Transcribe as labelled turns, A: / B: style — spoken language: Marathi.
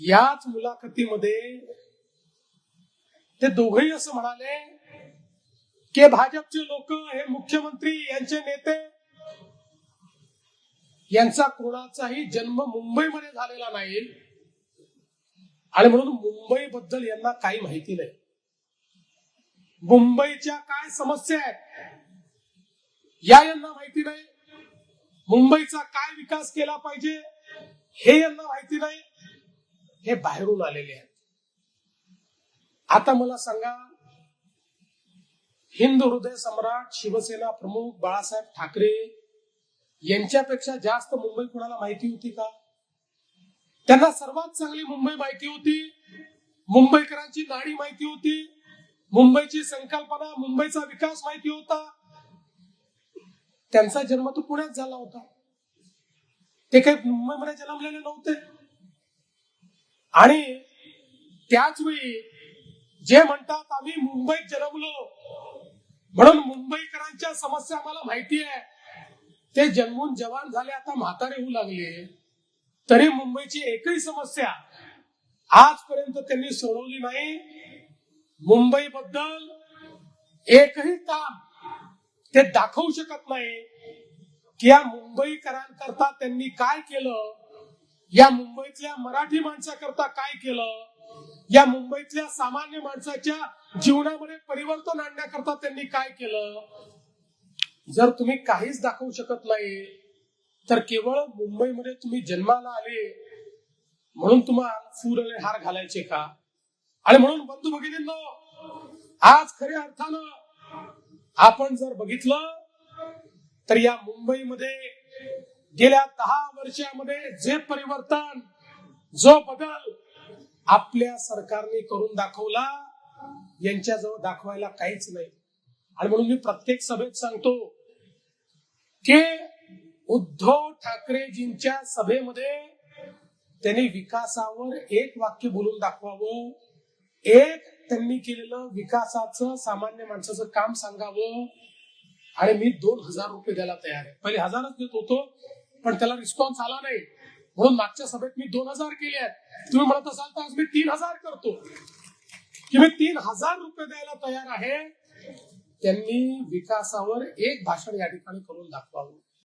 A: याच मुलाखतीमध्ये ते दोघही असं म्हणाले की भाजपचे लोक हे मुख्यमंत्री यांचे नेते यांचा कोणाचाही जन्म मुंबईमध्ये झालेला नाही. आणि म्हणून मुंबई बद्दल यांना काही माहिती नाही. मुंबईच्या काय समस्या आहेत या यांना माहिती नाही. मुंबईचा काय विकास केला पाहिजे हे यांना माहिती नाही. हे बाहेरून आलेले आहेत. आता मला सांगा हिंद हृदय सम्राट शिवसेना प्रमुख बाळासाहेब ठाकरे यांच्यापेक्षा जास्त मुंबई कुणाला माहिती होती का? त्यांना सर्वात चांगली मुंबई माहिती होती. मुंबईकरांची नाडी माहिती होती. मुंबईची संकल्पना मुंबईचा विकास माहिती होता. त्यांचा जन्म तो पुण्यात झाला होता. ते काही मुंबईमध्ये जन्मलेले नव्हते. आणि त्याच वेळी जे म्हणतात आम्ही मुंबईत जन्मलो. म्हणून मुंबईकरांच्या समस्या आम्हाला माहिती आहे. ते जन्मून जवान झाले आता म्हातारे होऊ लागले. तरी मुंबईची एकही समस्या आजपर्यंत त्यांनी सोडवली नाही. मुंबई बद्दल एकही काम ते दाखवू शकत नाही की या मुंबईकरांकरता त्यांनी काय केलं. या मुंबईतल्या मराठी माणसाकरता काय केलं? या मुंबईतल्या सामान्य माणसाच्या जीवनामध्ये परिवर्तन आणण्याकरता त्यांनी काय केलं? जर तुम्ही काहीच दाखवू शकत नाही तर केवळ मुंबईमध्ये तुम्ही जन्माला आले म्हणून तुम्हाला फुल हार घालायचे का? आणि म्हणून बंधू भगिनींनो आज खऱ्या अर्थानं आपण जर बघितलं तर या मुंबईमध्ये गेल्या दहा वर्षामध्ये जे परिवर्तन जो बदल आपल्या सरकारने करून दाखवला यांच्याजवळ दाखवायला काहीच नाही. आणि म्हणून मी प्रत्येक सभेत सांगतो की उद्धव ठाकरेजींच्या सभेमध्ये त्यांनी विकासावर एक वाक्य बोलून दाखवावं. एक त्यांनी केलेलं विकासाचं सामान्य माणसाचं काम सांगावं. आणि मी दोन हजार रुपये द्यायला तयार आहे. पहिले हजारच देत होतो. पण त्याला रिस्पॉन्स आला नाही. म्हणून मागच्या सभेत मी दोन हजार केले आहेत. तुम्ही म्हणत असाल तर आज मी तीन हजार करतो. की मी तीन हजार रुपये द्यायला तयार आहे. त्यांनी विकासावर एक भाषण या ठिकाणी करून दाखवावं.